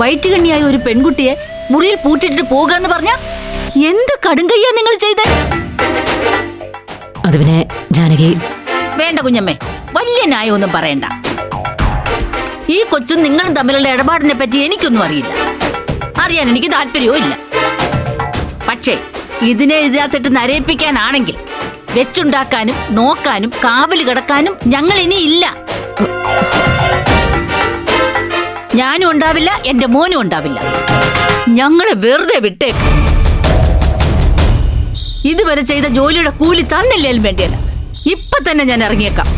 വയറ്റുകണ്ണിയായ ഒരു പെൺകുട്ടിയെ മുറിയിൽ പൂട്ടിട്ട് പോകാന്ന് പറഞ്ഞ എന്ത് കടുങ്കയ്യാ നിങ്ങൾ ചെയ്തേ? അത് പിന്നെ ജാനകി വേണ്ട കുഞ്ഞമ്മേ വലിയ ന്യായമൊന്നും പറയണ്ട. ഈ കൊച്ചും നിങ്ങളും തമ്മിലുള്ള ഇടപാടിനെ പറ്റി എനിക്കൊന്നും അറിയില്ല. അറിയാൻ എനിക്ക് താല്പര്യവും ഇല്ല. പക്ഷേ ഇതിനെ ഇതിനകത്തിട്ട് നരയിപ്പിക്കാനാണെങ്കിൽ വെച്ചുണ്ടാക്കാനും നോക്കാനും കാവൽ കിടക്കാനും ഞങ്ങൾ ഇനി ഇല്ല. ഞാനും ഉണ്ടാവില്ല എന്റെ മോനും ഉണ്ടാവില്ല. ഞങ്ങളെ വെറുതെ വിട്ടേക്ക് ഇതുവരെ ചെയ്ത ജോലിയുടെ കൂലി തന്നില്ലേലും വേണ്ടിയല്ല. ഇപ്പൊ തന്നെ ഞാൻ ഇറങ്ങിയേക്കാം.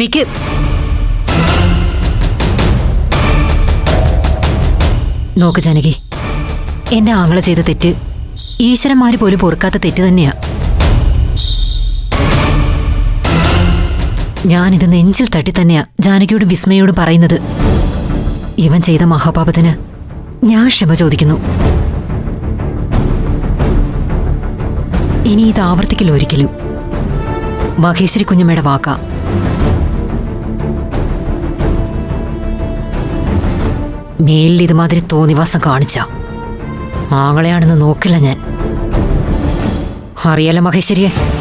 നിക്ക്. നോക്ക് ജാനകി എന്റെ ആങ്ങളെ ചെയ്ത തെറ്റ് ഈശ്വരന്മാര് പോലും പൊറുക്കാത്ത തെറ്റ് തന്നെയാ. ഞാനിത് നെഞ്ചിൽ തട്ടി തന്നെയാ ജാനകിയോടും വിസ്മയോടും പറയുന്നത്. ഇവൻ ചെയ്ത മഹാപാപത്തിന് ഞാൻ ക്ഷമ ചോദിക്കുന്നു. ഇനി ഇത് ആവർത്തിക്കില്ല ഒരിക്കലും. മഹേശ്വരി കുഞ്ഞമ്മയുടെ വാക്ക. മേലിൽ ഇതുമാതിരി തോന്നിവാസം കാണിച്ച ആങ്ങളെയാണെന്ന് നോക്കില്ല ഞാൻ. അറിയാലോ മഹേശ്വരിയെ?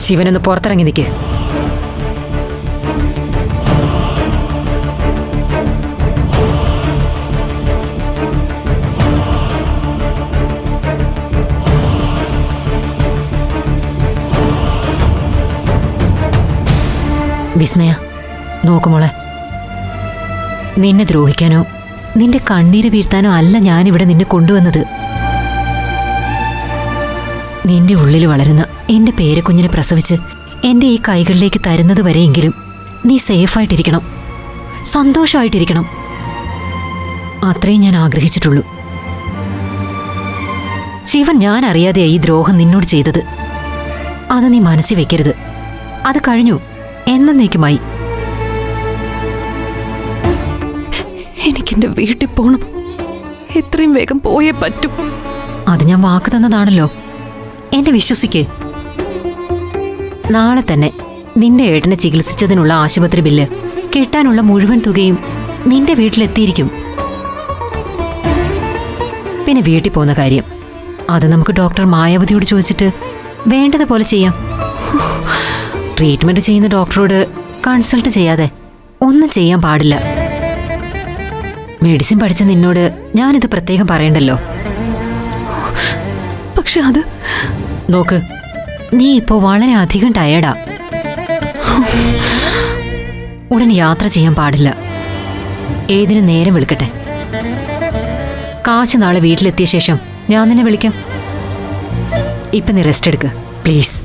ശിവനൊന്ന് പുറത്തിറങ്ങി നിൽക്ക് വിസ്മയ നോക്കുമോളെ നിന്നെ ദ്രോഹിക്കാനോ നിന്റെ കണ്ണീര് വീഴ്ത്താനോ അല്ല ഞാനിവിടെ നിന്നെ കൊണ്ടുവന്നത്. നിന്റെ ഉള്ളിൽ വളരുന്ന എന്റെ പേരക്കുഞ്ഞിനെ പ്രസവിച്ച് എന്റെ ഈ കൈകളിലേക്ക് തരുന്നത് വരെയെങ്കിലും നീ സേഫായിട്ടിരിക്കണം സന്തോഷമായിട്ടിരിക്കണം. അത്രയും ഞാൻ ആഗ്രഹിച്ചിട്ടുള്ളൂ. ശിവൻ ഞാൻ അറിയാതെ ഈ ദ്രോഹം നിന്നോട് ചെയ്തത്. അത് നീ മനസ്സിൽ വെക്കരുത്. അത് കഴിഞ്ഞു. എന്നേക്കുമായി എനിക്കെന്റെ വീട്ടിൽ പോണം. എത്രയും വേഗം പോയേ പറ്റും. അത് ഞാൻ വാക്ക് തന്നതാണല്ലോ. എന്നെ വിശ്വസിക്ക്. നാളെ തന്നെ നിന്റെ ഏട്ടനെ ചികിത്സിച്ചതിനുള്ള ആശുപത്രി ബില്ല് കിട്ടാനുള്ള മുഴുവൻ തുകയും നിന്റെ വീട്ടിലെത്തിയിരിക്കും. പിന്നെ വീട്ടിൽ പോകുന്ന കാര്യം. അത് നമുക്ക് ഡോക്ടർ മായാവതിയോട് ചോദിച്ചിട്ട് വേണ്ടതുപോലെ ചെയ്യാം. ട്രീറ്റ്മെന്റ് ചെയ്യുന്ന ഡോക്ടറോട് കൺസൾട്ട് ചെയ്യാതെ ഒന്നും ചെയ്യാൻ പാടില്ല. മെഡിസിൻ പഠിച്ച നിന്നോട് ഞാനിത് പ്രത്യേകം പറയണ്ടല്ലോ. പക്ഷെ അത് നോക്ക് നീ ഇപ്പോ വളരെ അധികം ടയേർഡാ ഉടൻ യാത്ര ചെയ്യാൻ പാടില്ല. ഏതിനു നേരം വിളിക്കട്ടെ. കാശ് നാളെ വീട്ടിലെത്തിയ ശേഷം ഞാൻ നിന്നെ വിളിക്കാം. ഇപ്പൊ നീ റെസ്റ്റ് എടുക്ക് പ്ലീസ്